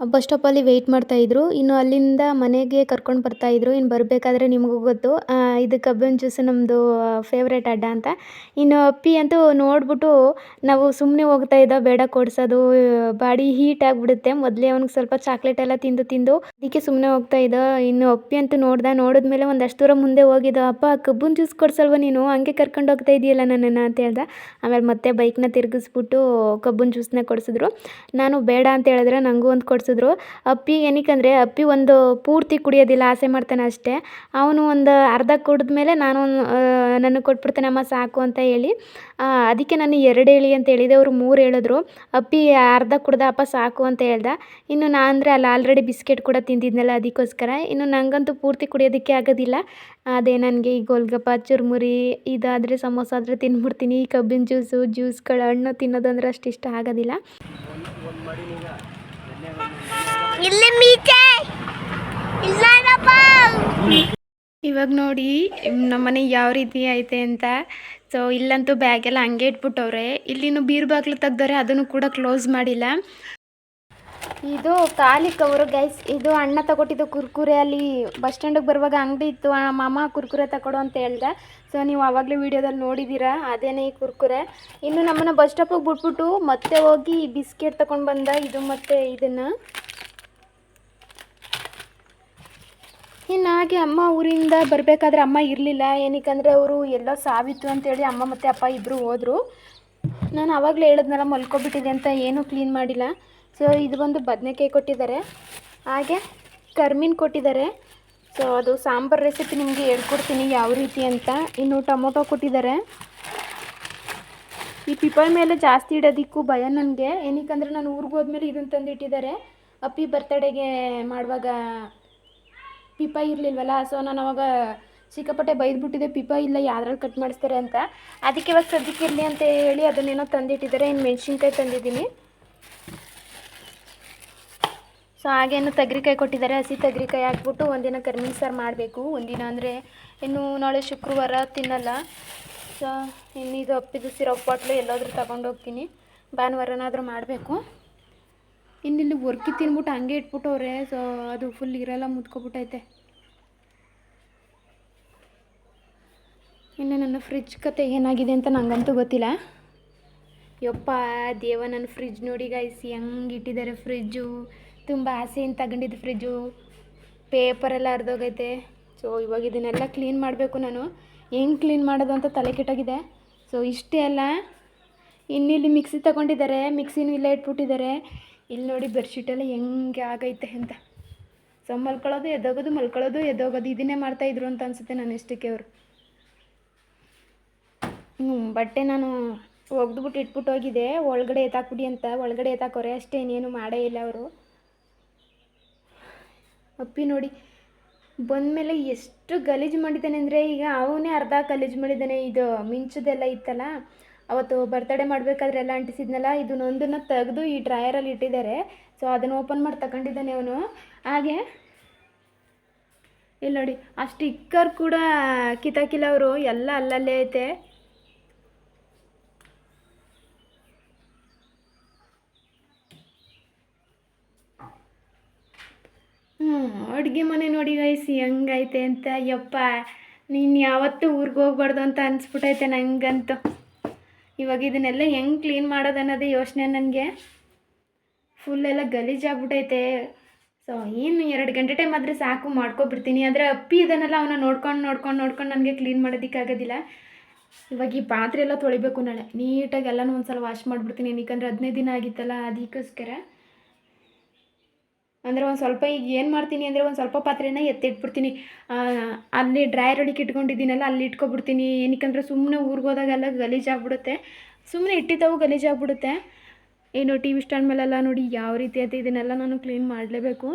ಬಸ್ ಸ್ಟಾಪಲ್ಲಿ ವೆಯ್ಟ್ ಮಾಡ್ತಾಯಿದ್ರು ಇನ್ನು ಅಲ್ಲಿಂದ ಮನೆಗೆ ಕರ್ಕೊಂಡು ಬರ್ತಾಯಿದ್ರು ಇನ್ನು ಬರಬೇಕಾದ್ರೆ ನಿಮಗೂ ಗೊತ್ತು. ಇದು ಕಬ್ಬಿನ ಜ್ಯೂಸ್ ನಮ್ಮದು ಫೇವ್ರೇಟ್ ಅಡ್ಡ ಅಂತ. ಇನ್ನು ಅಪ್ಪಿ ಅಂತೂ ನೋಡ್ಬಿಟ್ಟು ನಾವು ಸುಮ್ಮನೆ ಹೋಗ್ತಾ ಇದ್ದ, ಬೇಡ ಕೊಡಿಸೋದು, ಬಾಡಿ ಹೀಟ್ ಆಗಿಬಿಡುತ್ತೆ. ಮೊದಲೇ ಅವ್ನಿಗೆ ಸ್ವಲ್ಪ ಚಾಕ್ಲೇಟ್ ಎಲ್ಲ ತಿಂದು ತಿಂದು ಅದಕ್ಕೆ ಸುಮ್ಮನೆ ಹೋಗ್ತಾ ಇದ್ದ. ಇನ್ನು ಅಪ್ಪಿ ಅಂತೂ ನೋಡ್ದೆ, ನೋಡಿದ್ಮೇಲೆ ಒಂದಷ್ಟು ದೂರ ಮುಂದೆ ಹೋಗಿದ್ದ. ಅಪ್ಪ ಕಬ್ಬಿನ ಜ್ಯೂಸ್ ಕೊಡ್ಸಲ್ವ ನೀನು? ಹಂಗೆ ಕರ್ಕೊಂಡು ಹೋಗ್ತಾ ಇದೆಯಲ್ಲ ನನ್ನನ್ನು ಅಂತ ಹೇಳ್ದ. ಆಮೇಲೆ ಮತ್ತೆ ಬೈಕ್ನ ತಿರುಗಿಸ್ಬಿಟ್ಟು ಕಬ್ಬಿನ ಜ್ಯೂಸ್ನ ಕೊಡಿಸಿದ್ರು. ನಾನು ಬೇಡ ಅಂತ ಹೇಳಿದ್ರೆ ನನಗೂ ಒಂದು ಕೊಡಿಸಿದ್ರು. ಅಪ್ಪಿ ಏನಕ್ಕಂದರೆ, ಅಪ್ಪಿ ಒಂದು ಪೂರ್ತಿ ಕುಡಿಯೋದಿಲ್ಲ, ಆಸೆ ಮಾಡ್ತಾನೆ ಅಷ್ಟೇ. ಅವನು ಒಂದು ಅರ್ಧ ಕುಡಿದ ಮೇಲೆ ನಾನು ನನಗೆ ಕೊಟ್ಬಿಡ್ತಾನೆ, ಅಮ್ಮ ಸಾಕು ಅಂತ ಹೇಳಿ. ಅದಕ್ಕೆ ನಾನು ಎರಡು ಹೇಳಿ ಅಂತ ಹೇಳಿದೆ, ಅವರು ಮೂರು ಹೇಳಿದ್ರು. ಅಪ್ಪಿ, ಅರ್ಧ ಕುಡ್ದ, ಅಪ್ಪ ಸಾಕು ಅಂತ ಹೇಳ್ದ. ಇನ್ನು ನಾ ಅಂದರೆ ಅಲ್ಲಿ ಆಲ್ರೆಡಿ ಬಿಸ್ಕೆಟ್ ಕೂಡ ತಿಂದಿದ್ನಲ್ಲ ಅದಕ್ಕೋಸ್ಕರ. ಇನ್ನು ನನಗಂತೂ ಪೂರ್ತಿ ಕುಡಿಯೋದಕ್ಕೆ ಆಗೋದಿಲ್ಲ. ಅದೇ ನನಗೆ ಈ ಗೋಲ್ಗಪ್ಪ, ಚುರುಮುರಿ, ಇದಾದರೆ ಸಮೋಸ ಆದರೆ ತಿಂದ್ಬಿಡ್ತೀನಿ ಈ ಕಬ್ಬಿನ ಜ್ಯೂಸು ಜ್ಯೂಸ್ಗಳು ಹಣ್ಣು ತಿನ್ನೋದಂದ್ರೆ ಅಷ್ಟು ಇಷ್ಟ ಆಗೋದಿಲ್ಲ. ಇಲ್ಲಿ ಮೀಚೆ. ಇವಾಗ ನೋಡಿ ನಮ್ಮನೆ ಯಾವ ರೀತಿ ಐತೆ ಅಂತ. ಸೊ ಇಲ್ಲಂತೂ ಬ್ಯಾಗೆಲ್ಲ ಹಂಗೆ ಇಟ್ಬಿಟ್ಟವ್ರೆ. ಇಲ್ಲಿನೂ ಬೀರ್ ಬಾಗಿಲು ತೆಗ್ದವ್ರೆ ಅದನ್ನು ಕೂಡ ಕ್ಲೋಸ್ ಮಾಡಿಲ್ಲ. ಇದು ಖಾಲಿ ಕವರು ಗೈಸ್ ಇದು ಅಣ್ಣ ತಗೊಟ್ಟಿದ್ದು ಕುರ್ಕುರೆ ಅಲ್ಲಿ ಬಸ್ ಸ್ಟ್ಯಾಂಡಿಗೆ ಬರುವಾಗ ಅಂಗಡಿ ಇತ್ತು. ಮಾಮ ಕುರ್ಕುರೆ ತಗೊಡು ಅಂತ ಹೇಳ್ದೆ. ಸೊ ನೀವು ಆವಾಗಲೇ ವಿಡಿಯೋದಲ್ಲಿ ನೋಡಿದ್ದೀರಾ ಅದೇನೇ ಈ ಕುರ್ಕುರೆ. ಇನ್ನು ನಮ್ಮನ್ನು ಬಸ್ ಸ್ಟಾಪಿಗೆ ಬಿಟ್ಬಿಟ್ಟು ಮತ್ತೆ ಹೋಗಿ ಬಿಸ್ಕೆಟ್ ತಗೊಂಡು ಬಂದ ಇದು ಮತ್ತೆ ಇದನ್ನು. ಇನ್ನು ಅಮ್ಮ ಊರಿಂದ ಬರಬೇಕಾದ್ರೆ ಅಮ್ಮ ಇರಲಿಲ್ಲ. ಏನಕ್ಕಂದರೆ ಅವರು ಎಲ್ಲೋ ಸಾವಿತ್ತು ಅಂತೇಳಿ ಅಮ್ಮ ಮತ್ತು ಅಪ್ಪ ಇಬ್ಬರು ಹೋದರು. ನಾನು ಆವಾಗಲೇ ಹೇಳಿದ್ನಲ್ಲ, ಮಲ್ಕೊಬಿಟ್ಟಿದೆ ಅಂತ ಏನೂ ಕ್ಲೀನ್ ಮಾಡಿಲ್ಲ. ಸೊ ಇದು ಬಂದು ಬದನೆಕಾಯಿ ಕೊಟ್ಟಿದ್ದಾರೆ. ಹಾಗೆ ಕರ್ಮೀನ್ ಕೊಟ್ಟಿದ್ದಾರೆ. ಸೊ ಅದು ಸಾಂಬಾರು ರೆಸಿಪಿ ನಿಮಗೆ ಹೇಳ್ಕೊಡ್ತೀನಿ ಯಾವ ರೀತಿ ಅಂತ. ಇನ್ನು ಟೊಮೊಟೊ ಕೊಟ್ಟಿದ್ದಾರೆ. ಈ ಪಿಪಲ್ ಮೇಲೆ ಜಾಸ್ತಿ ಇಡೋದಕ್ಕೂ ಭಯ ನನಗೆ. ಏನಕ್ಕಂದ್ರೆ ನಾನು ಊರಿಗೆ ಹೋದ್ಮೇಲೆ ಇದನ್ನು ತಂದು ಇಟ್ಟಿದ್ದಾರೆ ಅಪ್ಪಿ ಬರ್ತಡೆಗೆ ಮಾಡುವಾಗ ಪಿಪ ಇರಲಿಲ್ವಲ್ಲ? ಸೊ ನಾನು ಅವಾಗ ಸಿಕ್ಕಾಪಟ್ಟೆ ಬೈದ್ಬಿಟ್ಟಿದೆ, ಪಿಪ ಇಲ್ಲ, ಯಾವ್ದ್ರಲ್ಲಿ ಕಟ್ ಮಾಡಿಸ್ತಾರೆ ಅಂತ. ಅದಕ್ಕೆ ಇವಾಗ ಸದ್ಯಕ್ಕೆ ಇರಲಿ ಅಂತ ಹೇಳಿ ಅದನ್ನೇನೋ ತಂದಿಟ್ಟಿದ್ದಾರೆ ಇನ್ನು ಮೆಣಸಿನ್ಕಾಯಿ ತಂದಿದ್ದೀನಿ. ಸೊ ಹಾಗೇನು ತಗ್ರಿಕಾಯಿ ಕೊಟ್ಟಿದ್ದಾರೆ, ಹಸಿ ತಗ್ರಿಕಾಯಿ ಹಾಕ್ಬಿಟ್ಟು ಒಂದಿನ ಕರ್ಮಿನ್ ಸಾರು ಮಾಡಬೇಕು. ಒಂದಿನ ಅಂದರೆ ಇನ್ನು ನಾಳೆ ಶುಕ್ರವಾರ ತಿನ್ನಲ್ಲ. ಸೊ ಇನ್ನಿದು ಅಪ್ಪಿದು ಸಿರಪ್ ಬಾಟ್ಲು ಎಲ್ಲಾದರೂ ತೊಗೊಂಡೋಗ್ತೀನಿ. ಭಾನುವಾರನಾದರೂ ಮಾಡಬೇಕು. ಇನ್ನಿಲ್ಲಿ ವರ್ಕಿ ತಿನ್ಬಿಟ್ಟು ಹಂಗೆ ಇಟ್ಬಿಟ್ಟವ್ರೆ ಸೊ ಅದು ಫುಲ್ ಇರಲ್ಲ ಮುದ್ಕೊಬಿಟ್ಟೈತೆ. ಇನ್ನು ನನ್ನ ಫ್ರಿಜ್ ಕತೆ ಏನಾಗಿದೆ ಅಂತ ನಂಗಂತೂ ಗೊತ್ತಿಲ್ಲ. ಯಪ್ಪ, ದೇವ ನನ್ನ ಫ್ರಿಜ್ ನೋಡಿ ಗಾಯಿಸಿ ಹೆಂಗೆ ಇಟ್ಟಿದ್ದಾರೆ ಫ್ರಿಜ್ಜು ತುಂಬ ಆಸೆಯಿಂದ ತಗೊಂಡಿದ್ದು ಫ್ರಿಜ್ಜು ಪೇಪರೆಲ್ಲ ಹರಿದೋಗೈತೆ. ಸೊ ಇವಾಗ ಇದನ್ನೆಲ್ಲ ಕ್ಲೀನ್ ಮಾಡಬೇಕು ನಾನು. ಹೆಂಗೆ ಕ್ಲೀನ್ ಮಾಡೋದು ಅಂತ ತಲೆ ಕೆಟ್ಟಾಗಿದೆ. ಸೊ ಇಷ್ಟೇ ಅಲ್ಲ. ಇನ್ನಿಲ್ಲಿ ಮಿಕ್ಸಿ ತಗೊಂಡಿದ್ದಾರೆ. ಮಿಕ್ಸಿನೂ ಇಲ್ಲೇ ಇಟ್ಬಿಟ್ಟಿದ್ದಾರೆ. ಇಲ್ಲಿ ನೋಡಿ ಬೆಡ್ಶೀಟೆಲ್ಲ ಹೆಂಗೆ ಆಗೈತೆ ಅಂತ. ಸೊ ಮಲ್ಕೊಳ್ಳೋದು ಎದ್ದೋಗೋದು ಮಲ್ಕೊಳ್ಳೋದು ಎದ್ದೋಗೋದು ಇದನ್ನೇ ಮಾಡ್ತಾಯಿದ್ರು ಅಂತ ಅನಿಸುತ್ತೆ ನಾನು ಇಷ್ಟಕ್ಕೆ ಅವರು. ಹ್ಞೂ ಬಟ್ಟೆ ನಾನು ಒಗ್ದ್ಬಿಟ್ಟು ಇಟ್ಬಿಟ್ಟು ಹೋಗಿದೆ. ಒಳಗಡೆ ಎತ್ತಾಕ್ಬಿಡಿ ಅಂತ, ಒಳಗಡೆ ಎತ್ತಾಕೋರೆ, ಅಷ್ಟೇ ಇನ್ನೇನು ಮಾಡೇ ಇಲ್ಲ ಅವರು. ಅಪ್ಪಿ ನೋಡಿ, ಬಂದಮೇಲೆ ಎಷ್ಟು ಗಲೀಜು ಮಾಡಿದ್ದಾನೆ ಅಂದರೆ ಈಗ ಅವನೇ ಅರ್ಧ ಗಲೀಜು ಮಾಡಿದ್ದಾನೆ. ಇದು ಮಿಂಚದೆಲ್ಲ ಇತ್ತಲ್ಲ ಅವತ್ತು ಬರ್ತಡೇ ಮಾಡಬೇಕಾದ್ರೆ ಎಲ್ಲ ಅಂಟಿಸಿದ್ನಲ್ಲ ಇದನ್ನೊಂದನ್ನು ತೆಗೆದು ಈ ಡ್ರಾಯರಲ್ಲಿ ಇಟ್ಟಿದ್ದಾರೆ. ಸೊ ಅದನ್ನು ಓಪನ್ ಮಾಡಿ ತಗೊಂಡಿದ್ದಾನೆ ಅವನು. ಹಾಗೆ ಇಲ್ಲಿ ನೋಡಿ, ಆ ಸ್ಟಿಕ್ಕರ್ ಕೂಡ ಕಿತಾಕಿಲ್ಲ ಅವರು, ಎಲ್ಲ ಅಲ್ಲಲ್ಲೇ ಐತೆ. ಹ್ಞೂ ಅಡುಗೆ ಮನೆ ನೋಡಿ ಗೈಸ್ ಹೆಂಗೈತೆ ಅಂತ. ಯಪ್ಪ, ನೀನು ಯಾವತ್ತೂ ಊರಿಗೆ ಹೋಗ್ಬಾರ್ದು ಅಂತ ಅನಿಸ್ಬಿಟ್ಟೈತೆ ನಂಗಂತೂ. ಇವಾಗ ಇದನ್ನೆಲ್ಲ ಹೆಂಗೆ ಕ್ಲೀನ್ ಮಾಡೋದು ಅನ್ನೋದೇ ಯೋಚನೆ ನನಗೆ. ಫುಲ್ಲೆಲ್ಲ ಗಲೀಜಾಗ್ಬಿಟ್ಟೈತೆ ಸೊ ಏನು ಎರಡು ಗಂಟೆ ಟೈಮ್ ಆದರೆ ಸಾಕು, ಮಾಡ್ಕೊಬಿಡ್ತೀನಿ. ಆದರೆ ಅಪ್ಪಿ ಇದನ್ನೆಲ್ಲ ಅವನ್ನ ನೋಡ್ಕೊಂಡು ನೋಡ್ಕೊಂಡು ನೋಡ್ಕೊಂಡು ನನಗೆ ಕ್ಲೀನ್ ಮಾಡೋದಕ್ಕಾಗೋದಿಲ್ಲ. ಇವಾಗ ಈ ಪಾತ್ರೆ ಎಲ್ಲ ತೊಳಿಬೇಕು ನಾಳೆ. ನೀಟಾಗಿ ಎಲ್ಲನೂ ಒಂದು ಸಲ ವಾಶ್ ಮಾಡಿಬಿಡ್ತೀನಿ. ಏನಕ್ಕಂದ್ರೆ ಹದಿನೈದು ದಿನ ಆಗಿತ್ತಲ್ಲ, ಅದಕ್ಕೋಸ್ಕರ. ಅಂದರೆ ಒಂದು ಸ್ವಲ್ಪ ಈಗ ಏನು ಮಾಡ್ತೀನಿ ಅಂದರೆ ಒಂದು ಸ್ವಲ್ಪ ಪಾತ್ರೆನ ಎತ್ತಿಟ್ಬಿಡ್ತೀನಿ. ಅಲ್ಲಿ ಡ್ರೈಯರ್ ಒಳಗೆ ಇಟ್ಕೊಂಡಿದ್ದೀನಲ್ಲ, ಅಲ್ಲಿ ಇಟ್ಕೊಬಿಡ್ತೀನಿ. ಏನಕ್ಕಂದ್ರೆ ಸುಮ್ಮನೆ ಊರಿಗೆ ಹೋದಾಗೆಲ್ಲ ಗಲೀಜಾಗ್ಬಿಡುತ್ತೆ ಸುಮ್ಮನೆ ಇಟ್ಟಿದ್ದವು ಗಲೀಜಾಗ್ಬಿಡುತ್ತೆ ಏನು ಟಿ ವಿ ಸ್ಟ್ಯಾಂಡ್ ಮೇಲೆಲ್ಲ ನೋಡಿ ಯಾವ ರೀತಿ ಐತೆ ಇದನ್ನೆಲ್ಲ ನಾನು ಕ್ಲೀನ್ ಮಾಡಲೇಬೇಕು.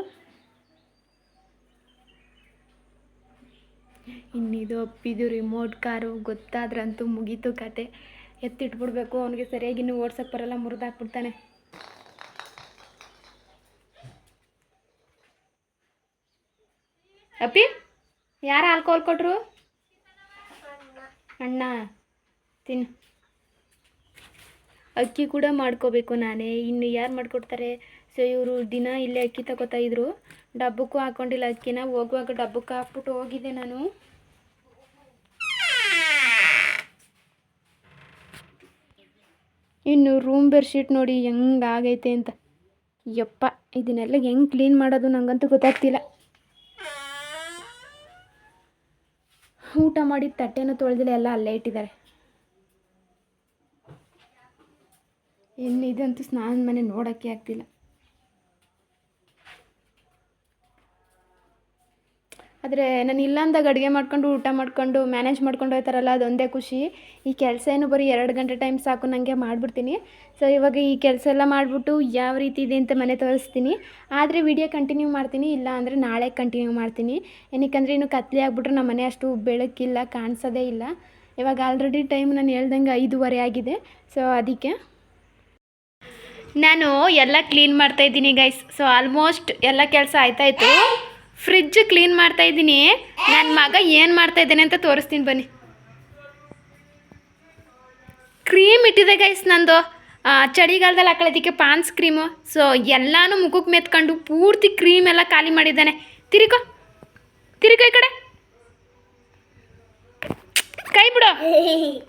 ಇನ್ನಿದು ಅಪ್ಪಿದು ರಿಮೋಟ್ ಕಾರು ಗೊತ್ತಾದ್ರಂತೂ ಮುಗೀತು ಕತೆ. ಎತ್ತಿಟ್ಬಿಡ್ಬೇಕು. ಅವನಿಗೆ ಸರಿಯಾಗಿ ಇನ್ನು ಓಡ್ಸಕ್ಕೆ ಬರಲ್ಲ, ಮುರಿದಾಕ್ಬಿಡ್ತಾನೆ. ಅಪ್ಪಿ, ಯಾರು ಆಲ್ಕೋಹಾಲ್ ಕೊಟ್ರು? ಅಣ್ಣ. ತಿನ್ನು. ಅಕ್ಕಿ ಕೂಡ ಮಾಡ್ಕೋಬೇಕು ನಾನೇ. ಇನ್ನು ಯಾರು ಮಾಡಿಕೊಡ್ತಾರೆ? ಸೊ, ಇವರು ದಿನ ಇಲ್ಲೇ ಅಕ್ಕಿ ತಗೋತಾ ಇದ್ರು. ಡಬ್ಬಕ್ಕೂ ಹಾಕೊಂಡಿಲ್ಲ ಅಕ್ಕಿನ. ಹೋಗುವಾಗ ಡಬ್ಬಕ್ಕೆ ಹಾಕ್ಬಿಟ್ಟು ಹೋಗಿದ್ದೆ ನಾನು. ಇನ್ನು ರೂಮ್ ಬೆಡ್ಶೀಟ್ ನೋಡಿ ಹೆಂಗಾಗೈತೆ ಅಂತ. ಯಪ್ಪ, ಇದನ್ನೆಲ್ಲ ಹೆಂಗೆ ಕ್ಲೀನ್ ಮಾಡೋದು ನನಗಂತೂ ಗೊತ್ತಾಗ್ತಿಲ್ಲ. ಊಟ ಮಾಡಿದ ತಟ್ಟೆನೂ ತೊಳೆದಿಲ್ಲ ಎಲ್ಲ ಅಲ್ಲೇ ಇಟ್ಟಿದ್ದಾರೆ. ಇನ್ನು ಇದಂತೂ ಸ್ನಾನ ಮನೆ ನೋಡೋಕ್ಕೆ ಆಗ್ತಿಲ್ಲ. ಆದರೆ ನಾನು ಇಲ್ಲಾಂದಾಗ ಅಡುಗೆ ಮಾಡ್ಕೊಂಡು, ಊಟ ಮಾಡ್ಕೊಂಡು ಮ್ಯಾನೇಜ್ ಮಾಡ್ಕೊಂಡು ಹೋಗ್ತಾರಲ್ಲ ಅದೊಂದೇ ಖುಷಿ. ಈ ಕೆಲಸ ಏನು ಬರೀ ಎರಡು ಗಂಟೆ ಟೈಮ್ ಸಾಕು ನನಗೆ ಮಾಡಿಬಿಡ್ತೀನಿ. ಸೊ ಇವಾಗ ಈ ಕೆಲಸ ಎಲ್ಲ ಮಾಡಿಬಿಟ್ಟು ಯಾವ ರೀತಿ ಇದೆ ಅಂತ ಮನೆ ತೋರಿಸ್ತೀನಿ. ಆದರೆ ವಿಡಿಯೋ ಕಂಟಿನ್ಯೂ ಮಾಡ್ತೀನಿ, ಇಲ್ಲ ಅಂದರೆ ನಾಳೆ ಕಂಟಿನ್ಯೂ ಮಾಡ್ತೀನಿ. ಏನಕ್ಕೆಂದ್ರೆ ಇನ್ನು ಕತ್ಲೆ ಆಗಿಬಿಟ್ರೆ ನಮ್ಮ ಮನೆ ಅಷ್ಟು ಬೆಳಕಿಲ್ಲ, ಕಾಣಿಸೋದೇ ಇಲ್ಲ. ಇವಾಗ ಆಲ್ರೆಡಿ ಟೈಮ್ ನಾನು ಹೇಳ್ದಂಗೆ ಐದೂವರೆ ಆಗಿದೆ. ಸೊ ಅದಕ್ಕೆ ನಾನು ಎಲ್ಲ ಕ್ಲೀನ್ ಮಾಡ್ತಾ ಇದ್ದೀನಿ ಗೈಸ್ ಸೊ ಆಲ್ಮೋಸ್ಟ್ ಎಲ್ಲ ಕೆಲಸ ಆಯ್ತಾಯಿತು. ಫ್ರಿಜ್ ಕ್ಲೀನ್ ಮಾಡ್ತಾ ಇದ್ದೀನಿ. ನನ್ನ ಮಗ ಏನು ಮಾಡ್ತಾ ಇದ್ದಾನೆ ಅಂತ ತೋರಿಸ್ತೀನಿ ಬನ್ನಿ. ಕ್ರೀಮ್ ಇಟ್ಟಿದೆ ಗೈಸ್ ನಂದು. ಚಳಿಗಾಲದಲ್ಲಿ ಹಾಕೊಳ್ಳೋದಕ್ಕೆ ಪಾನ್ಸ್ ಕ್ರೀಮು. ಸೊ ಎಲ್ಲನೂ ಮುಖಕ್ಕೆ ಮೆತ್ಕೊಂಡು ಪೂರ್ತಿ ಕ್ರೀಮ್ ಎಲ್ಲ ಖಾಲಿ ಮಾಡಿದ್ದಾನೆ. ತಿರುಗೋ ತಿರುಗೋ ಈ ಕಡೆ. ಕೈ ಬಿಡು.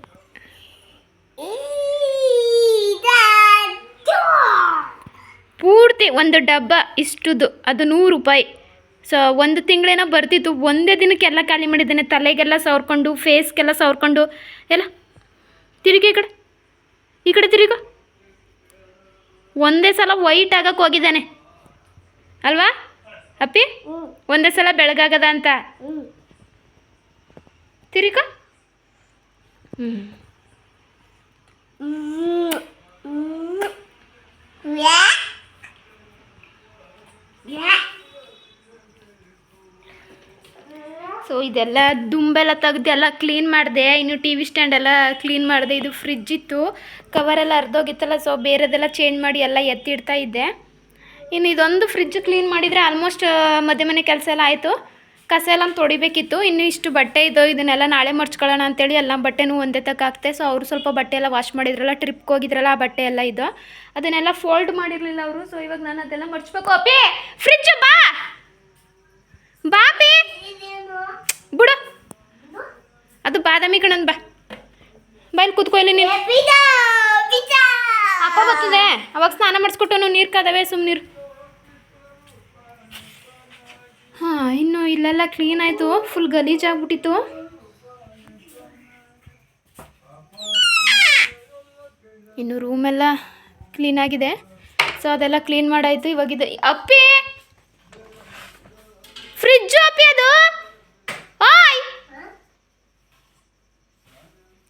ಪೂರ್ತಿ ಒಂದು ಡಬ್ಬ ಇಷ್ಟುದು. ಅದು ನೂರು ರೂಪಾಯಿ. ಸೊ ಒಂದು ತಿಂಗಳೇನೋ ಬರ್ತಿತ್ತು. ಒಂದೇ ದಿನಕ್ಕೆಲ್ಲ ಖಾಲಿ ಮಾಡಿದ್ದಾನೆ. ತಲೆಗೆಲ್ಲ ಸವರ್ಕೊಂಡು ಫೇಸ್ಗೆಲ್ಲ ಸವರ್ಕೊಂಡು. ಎಲ್ಲ? ತಿರುಗಿ ಈ ಕಡೆ. ಈ ಕಡೆ ತಿರುಗು. ಒಂದೇ ಸಲ ವೈಟ್ ಆಗಕ್ಕೆ ಹೋಗಿದ್ದಾನೆ. ಅಲ್ವಾ? ಅಪ್ಪಿ? ಒಂದೇ ಸಲ ಬೆಳಗಾಗದ ಅಂತ. ತಿರುಗ. ಹ್ಞೂ ಇದೆಲ್ಲ ದುಂಬೆಲ್ಲ ತೆಗ್ದು ಎಲ್ಲ ಕ್ಲೀನ್ ಮಾಡಿದೆ. ಇನ್ನು ಟಿ ವಿ ಸ್ಟ್ಯಾಂಡ್ ಎಲ್ಲ ಕ್ಲೀನ್ ಮಾಡಿದೆ. ಇದು ಫ್ರಿಜ್ ಇತ್ತು. ಕವರೆಲ್ಲ ಅರ್ಧೋಗಿತ್ತಲ್ಲ ಸೊ ಬೇರೆದೆಲ್ಲ ಚೇಂಜ್ ಮಾಡಿ ಎಲ್ಲ ಎತ್ತಿಡ್ತಾ ಇದ್ದೆ. ಇನ್ನು ಇದೊಂದು ಫ್ರಿಜ್ ಕ್ಲೀನ್ ಮಾಡಿದರೆ ಆಲ್ಮೋಸ್ಟ್ ಮಧ್ಯೆ ಮನೆ ಕೆಲಸ ಎಲ್ಲ ಆಯಿತು. ಕಸ ಎಲ್ಲ ತೊಡಿಬೇಕಿತ್ತು. ಇನ್ನು ಇಷ್ಟು ಬಟ್ಟೆ ಇದು, ಇದನ್ನೆಲ್ಲ ನಾಳೆ ಮರ್ಚ್ಕೊಳ್ಳೋಣ ಅಂತೇಳಿ ಎಲ್ಲ ಬಟ್ಟೆನೂ ಒಂದೇ ತಕ್ಕ ಹಾಕ್ತೆ ಸೊ ಅವರು ಸ್ವಲ್ಪ ಬಟ್ಟೆ ಎಲ್ಲ ವಾಶ್ ಮಾಡಿದ್ರಲ್ಲ ಟ್ರಿಪ್ಗೆ ಹೋಗಿದ್ರಲ್ಲ ಆ ಬಟ್ಟೆ ಎಲ್ಲ ಇದು. ಅದನ್ನೆಲ್ಲ ಫೋಲ್ಡ್ ಮಾಡಿರಲಿಲ್ಲ ಅವರು. ಸೊ ಇವಾಗ ನಾನು ಅದೆಲ್ಲ ಮರ್ಚ್ಬೇಕು. ಅಪ್ಪಿ ಫ್ರಿಜ್ ಬಾ! ಬಾ ಅಪ್ಪಿ ಬಿಡು ಅದು ಬಾದಾಮಿ ಕಣನ್ ಬಾ. ಬೈಲ್ ಕೂತ್ಕೊ ಇಲ್ಲಿ ನೀನು. ಅಪ್ಪ ಬರ್ತದೆ. ಅವಾಗ ಸ್ನಾನ ಮಾಡಿಸ್ಕೊಟ್ಟು ನೀರು ಸುಮ್ ನೀರು. ಹಾಂ ಇನ್ನು ಇಲ್ಲೆಲ್ಲ ಕ್ಲೀನ್ ಆಯಿತು. ಫುಲ್ ಗಲೀಜಾಗ್ಬಿಟ್ಟಿತ್ತು ಇನ್ನು ರೂಮೆಲ್ಲ ಕ್ಲೀನ್ ಆಗಿದೆ. ಸೊ ಅದೆಲ್ಲ ಕ್ಲೀನ್ ಮಾಡಾಯಿತು. ಇವಾಗ ಇದು ಅಪ್ಪಿ ಫ್ರಿಜ್ಜು ಅಪ್ಪಿ ಅದು ಆಯ್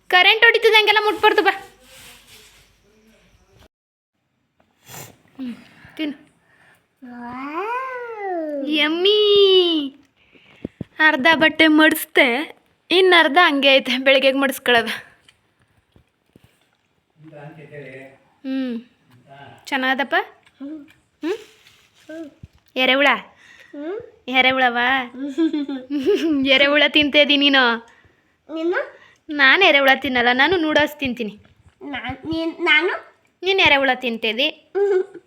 ಕರೆಂಟ್ ಹೊಡಿತದೆ ಹಂಗೆಲ್ಲ ಮುಟ್ಬಾರ್ದು ಬಾ ಹ್ಮ್, ತಿನ್ನು. ಯಮ್ಮಿ ಅರ್ಧ ಬಟ್ಟೆ ಮಡಿಸ್ದೆ ಇನ್ನು ಅರ್ಧ ಹಂಗೆ ಐತೆ ಬೆಳಗ್ಗೆಗೆ ಮಡಿಸ್ಕೊಳ್ಳೋದು. ಹ್ಞೂ ಚೆನ್ನಾಗದಪ್ಪ? ಹ್ಞೂ ಎರೆಹುಳ ಎರೆಹುಳವ ಎರೆಹುಳ ತಿಂತೇದಿ ನೀನು? ನೀನು? ಎರೆಹುಳ ತಿನ್ನಲ್ಲ ನಾನು ನೂಡಲ್ಸ್ ತಿಂತೀನಿ. ನಾನ್- ನಾನು? ಎರೆಹುಳ ತಿಂತೇದಿ ನೀನು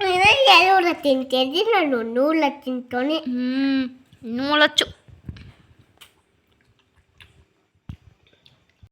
ಎರಡು ತಿಂತಿದ್ದಿ ನಾನು ನೂಲ ತಿಂತೋನೆ ಹ್ಞೂ ನೂಲಚ್ಚು